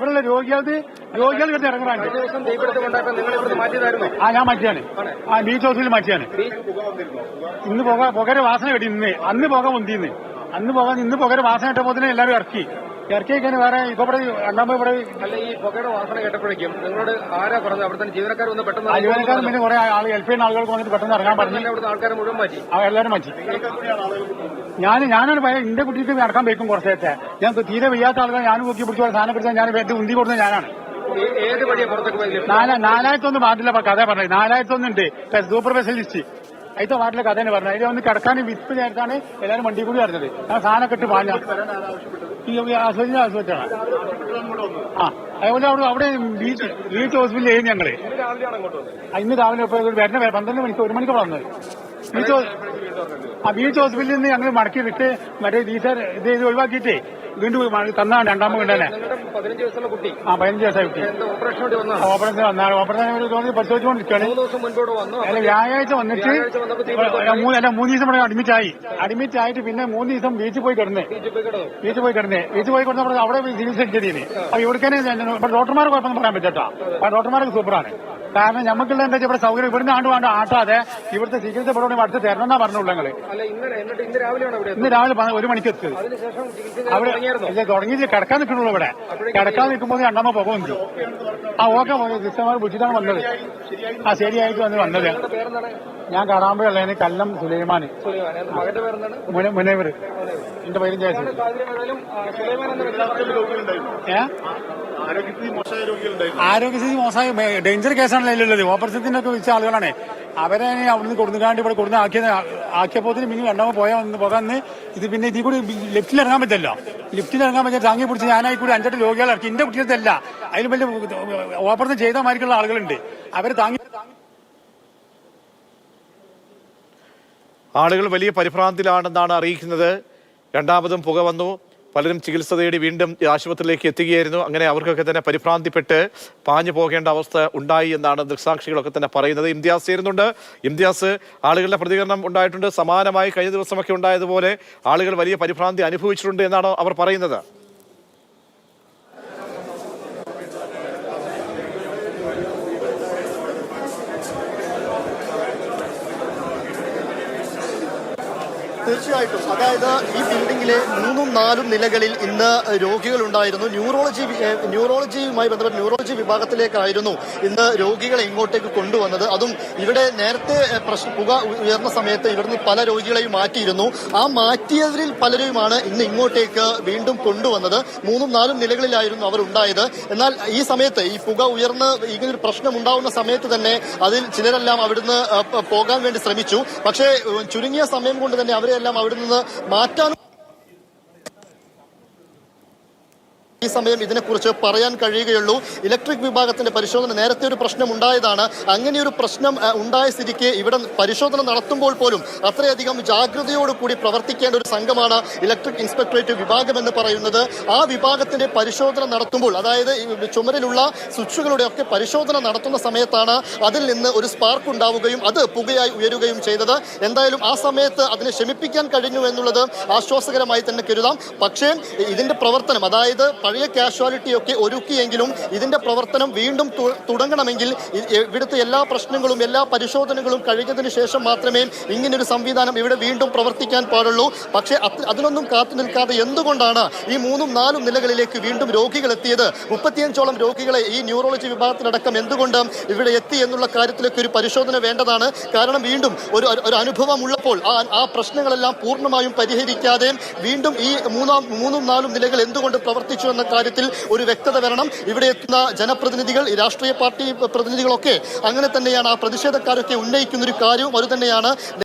ഇവിടെയുള്ള രോഗികൾക്ക് രോഗികൾ കിട്ടി ഇറങ്ങാണ്ട് ആ ഞാൻ മാറ്റിയാണ് ആ ബീച്ച് ഹൗസിൽ മാറ്റിയാണ് ഇന്ന് പുക പുകര വാസന കിട്ടി ഇന്ന്. അന്ന് പുക മുന്തിന്ന് അന്ന് പുക ഇന്ന് പുകര വാസന കിട്ടപ്പോ എല്ലാവരും ഇറക്കി. ഇറക്കി കഴിഞ്ഞാൽ വേറെ ഇപ്പൊ ഇവിടെ രണ്ടാമത് ഇവിടെ അല്ല ഈ പുകയുടെ വാസന കേട്ടപ്പോഴേക്കും നിങ്ങളോട് ആരാ പറഞ്ഞത്? അവിടുത്തെ ജീവനക്കാർ വന്ന് പെട്ടെന്ന് ജീവനക്കാർ ജീവനക്കാരൻ പിന്നെ കുറെ ആൾ ഹെൽപ്പ് ചെയ്യുന്ന ആളുകൾക്ക് വന്നിട്ട് പെട്ടെന്ന് ഇറങ്ങാൻ പറഞ്ഞു. തന്നെ അവിടുത്തെ ആൾക്കാർ മുഴുവൻ മാറ്റി. ആ എല്ലാവരും മാറ്റി. ഞാൻ ഞാനാണ് പറയാം എന്റെ കുട്ടിക്ക് നടക്കാൻ വെക്കും കുറച്ചേത്തെ ഞാൻ തീരെ വയ്യാത്ത ആളുകൾ ഞാൻ നോക്കി പിടിച്ച സാധനം പിടിച്ചാൽ ഞാൻ വേണ്ടി ഉന്തി കൊടുത്തത് ഞാനാണ്. ഏത് വഴിയാ പുറത്തേക്ക് നാലായിരത്തൊന്ന് പാട്ടിലെ കഥ പറഞ്ഞത്. നാലായിരത്തൊന്നുണ്ട് സൂപ്പർ സ്പെഷ്യലിസ്റ്റ്. അതിന്റെ കഥ തന്നെ പറഞ്ഞത്. അതിൽ ഒന്ന് കിടക്കാൻ വിപ്പ് നേരത്താണ് എല്ലാവരും വണ്ടി കൂടി പറഞ്ഞത് ആ സാധനം ഇട്ട് പാഞ്ഞ. ഈ ആസ്വദിച്ച ആ അതുപോലെ അവിടെ അവിടെ ബീച്ച് ബീച്ച് ഹോസ്പിറ്റലിൽ ഏത് ഞങ്ങൾ. ഇന്ന് രാവിലെ വരുന്ന പന്ത്രണ്ട് മണിക്ക് ഒരു മണിക്കൂർ വന്നത്. ബീച്ച് ബീച്ച് ഹോസ്പിറ്റലിൽ നിന്ന് ഞങ്ങൾ മടക്കി വിട്ട് മറ്റേ ഡീസർ ഇത് ഇത് ഒഴിവാക്കിയിട്ടേ വീണ്ടും തന്നാണ് രണ്ടാമത് പതിനഞ്ച് വയസ്സുള്ള കുട്ടി. ആ പതിനഞ്ച് ദിവസമായി കുട്ടി. ഓപ്പറേഷൻ ഓപ്പറേഷൻ വന്നാൽ ഓപ്പറേഷൻ തോന്നി പരിശോധിച്ചുകൊണ്ടിരിക്കുകയാണ്. അല്ല വ്യാഴാഴ്ച വന്നിട്ട് മൂന്ന് അല്ല മൂന്ന് ദിവസം ഇവിടെ അഡ്മിറ്റ് ആയി. അഡ്മിറ്റ് ആയിട്ട് പിന്നെ മൂന്ന് ദിവസം ബീച്ചിൽ പോയി കിടന്നേ. ബീച്ചിൽ പോയി കിടന്നേ? ബീച്ചിൽ പോയി കിടന്നപ്പോൾ അവിടെ ചികിത്സ ചെയ്തിന് അപ്പൊ ഇവിടേക്കാണ് ഇപ്പൊ ഡോക്ടർമാർ കുഴപ്പമൊന്നും പറയാൻ പറ്റട്ടോ ഡോക്ടർമാർക്ക് സൂപ്പറാണ് കാരണം നമുക്കുള്ള എന്താ വെച്ചാൽ ഇവിടെ സൗകര്യം ഇവിടുന്ന് ആണ്ട് വേണ്ട ആട്ടാതെ ഇവിടുത്തെ ചികിത്സ ഇവിടെ അടുത്ത് തരണം എന്നാ പറഞ്ഞുള്ളൂ ഞങ്ങൾ. ഇന്ന് രാവിലെ ഒരു മണിക്ക് എത്തിയത്. അവിടെ ഇല്ല, തുടങ്ങി കിടക്കാൻ നിൽക്കണുള്ളൂ ഇവിടെ. കിടക്കാൻ നിൽക്കുമ്പോൾ രണ്ടാമ പോകും ആ ഓക്കെ സിസ്റ്റർമാർ വിളിച്ചിട്ടാണ് വന്നത്. ആ ശരിയായിട്ട് വന്ന് വന്നത്. നിങ്ങളുടെ കാണാമ്പോഴല്ല എനിക്ക് കല്ലം സുലൈമാൻ മുനവര് മുനവർ. എന്റെ പേരും ഏ? ആരോഗ്യസ്ഥിതി മോശമായ ഡേഞ്ചർ കേസാണല്ലോ ഉള്ളത് ഓപ്പർച്യൂണിറ്റിനൊക്കെ വിളിച്ച ആളുകളാണേ. അവരെ അവിടുന്ന് കൊടുക്കാണ്ട് ഇവിടെ കൊടുന്ന് ആക്കിയത് ആക്കിയപ്പോത്തിന് പിന്നെ രണ്ടാമത് പോയാൽ വന്ന് പോകാന്ന് ഇത് പിന്നെ ഇതിൽ കൂടി ലിഫ്റ്റിൽ ഇറങ്ങാൻ പറ്റില്ലല്ലോ. ലിഫ്റ്റിൽ ഇറങ്ങാൻ പറ്റിയ താങ്ങി പിടിച്ച് ഞാനായി കൂടി അഞ്ചെട്ട് രോഗികളെ ഇറക്കി എന്റെ കുട്ടികൾക്കല്ല. അതിലും വലിയ ഓപ്പറേഷൻ ചെയ്ത മാതിരിക്കുള്ള ആളുകളുണ്ട്. അവരെ താങ്ങി ആളുകൾ വലിയ പരിഭ്രാന്തിലാണെന്നാണ് അറിയിക്കുന്നത്. രണ്ടാമതും പുക വന്നു. പലരും ചികിത്സ തേടി വീണ്ടും ആശുപത്രിയിലേക്ക് എത്തുകയായിരുന്നു. അങ്ങനെ അവർക്കൊക്കെ തന്നെ പരിഭ്രാന്തിപ്പെട്ട് പാഞ്ഞു പോകേണ്ട അവസ്ഥ ഉണ്ടായി എന്നാണ് ദൃക്സാക്ഷികളൊക്കെ തന്നെ പറയുന്നത്. ഇംതിയാസ് ചേരുന്നുണ്ട്. ഇംതിയാസ് ആളുകളുടെ പ്രതികരണം ഉണ്ടായിട്ടുണ്ട്. സമാനമായി കഴിഞ്ഞ ദിവസമൊക്കെ ഉണ്ടായതുപോലെ ആളുകൾ വലിയ പരിഭ്രാന്തി അനുഭവിച്ചിട്ടുണ്ട് എന്നാണ് അവർ പറയുന്നത്. തീർച്ചയായിട്ടും. അതായത് ഈ ബിൽഡിംഗിലെ മൂന്നും നാലും നിലകളിൽ ഇന്ന് രോഗികൾ ഉണ്ടായിരുന്നു ന്യൂറോളജി ന്യൂറോളജിയുമായി ബന്ധപ്പെട്ട ന്യൂറോളജി വിഭാഗത്തിലേക്കായിരുന്നു ഇന്ന് രോഗികളെ ഇങ്ങോട്ടേക്ക് കൊണ്ടുവന്നത്. അതും ഇവിടെ നേരത്തെ പ്രശ്ന പുക ഉയർന്ന സമയത്ത് ഇവിടുന്ന് പല രോഗികളെയും മാറ്റിയിരുന്നു. ആ മാറ്റിയവരിൽ പലരുമാണ് ഇന്ന് ഇങ്ങോട്ടേക്ക് വീണ്ടും കൊണ്ടുവന്നത്. മൂന്നും നാലും നിലകളിലായിരുന്നു അവർ ഉണ്ടായത്. എന്നാൽ ഈ സമയത്ത് ഈ പുക ഉയർന്ന് ഇങ്ങനൊരു പ്രശ്നം ഉണ്ടാവുന്ന സമയത്ത് തന്നെ അതിൽ ചിലരെല്ലാം അവിടുന്ന് പോകാൻ വേണ്ടി ശ്രമിച്ചു. പക്ഷേ ചുരുങ്ങിയ സമയം കൊണ്ട് തന്നെ അവരെല്ലാം അവിടെ നിന്ന് മാറ്റാൻ ഈ സമയം ഇതിനെക്കുറിച്ച് പറയാൻ കഴിയുകയുള്ളൂ. ഇലക്ട്രിക് വിഭാഗത്തിന്റെ പരിശോധന നേരത്തെ ഒരു പ്രശ്നം ഉണ്ടായതാണ്. അങ്ങനെ ഒരു പ്രശ്നം ഉണ്ടായ സ്ഥിതിക്ക് ഇവിടെ പരിശോധന നടത്തുമ്പോൾ പോലും അത്രയധികം ജാഗ്രതയോടുകൂടി പ്രവർത്തിക്കേണ്ട ഒരു സംഘമാണ് ഇലക്ട്രിക് ഇൻസ്പെക്ടറേറ്റ് വിഭാഗം എന്ന് പറയുന്നത്. ആ വിഭാഗത്തിന്റെ പരിശോധന നടത്തുമ്പോൾ അതായത് ചുമരിലുള്ള സ്വിച്ചുകളുടെ ഒക്കെ പരിശോധന നടത്തുന്ന സമയത്താണ് അതിൽ നിന്ന് ഒരു സ്പാർക്ക് ഉണ്ടാവുകയും അത് പുകയായി ഉയരുകയും ചെയ്തത്. എന്തായാലും ആ സമയത്ത് അതിനെ ക്ഷമിപ്പിക്കാൻ കഴിഞ്ഞു എന്നുള്ളത് ആശ്വാസകരമായി തന്നെ കരുതാം. പക്ഷേ ഇതിന്റെ പ്രവർത്തനം അതായത് പഴയ കാഷ്വാലിറ്റിയൊക്കെ ഒരുക്കിയെങ്കിലും ഇതിന്റെ പ്രവർത്തനം വീണ്ടും തുടങ്ങണമെങ്കിൽ ഇവിടുത്തെ എല്ലാ പ്രശ്നങ്ങളും എല്ലാ പരിശോധനകളും കഴിഞ്ഞതിന് ശേഷം മാത്രമേ ഇങ്ങനൊരു സംവിധാനം ഇവിടെ വീണ്ടും പ്രവർത്തിക്കാൻ പാടുള്ളൂ. പക്ഷേ അതിനൊന്നും കാത്തു നിൽക്കാതെ എന്തുകൊണ്ടാണ് ഈ മൂന്നും നാലും നിലകളിലേക്ക് വീണ്ടും രോഗികൾ എത്തിയത്? മുപ്പത്തിയഞ്ചോളം രോഗികളെ ഈ ന്യൂറോളജി വിഭാഗത്തിലടക്കം എന്തുകൊണ്ട് ഇവിടെ എത്തി എന്നുള്ള കാര്യത്തിലേക്ക് ഒരു പരിശോധന വേണ്ടതാണ്. കാരണം വീണ്ടും ഒരു ഒരു- ഒരു അനുഭവം ഉള്ളപ്പോൾ ആ ആ പ്രശ്നങ്ങളെല്ലാം പൂർണമായും പരിഹരിക്കാതെ വീണ്ടും ഈ മൂന്നാം മൂന്നും നാലും നിലകൾ എന്തുകൊണ്ട് പ്രവർത്തിച്ചു കാര്യത്തിൽ ഒരു വ്യക്തത വരണം. ഇവിടെ എത്തുന്ന ജനപ്രതിനിധികൾ രാഷ്ട്രീയ പാർട്ടി പ്രതിനിധികളൊക്കെ അങ്ങനെ തന്നെയാണ് ആ പ്രതിഷേധക്കാരൊക്കെ ഉന്നയിക്കുന്ന ഒരു കാര്യവും അത് തന്നെയാണ്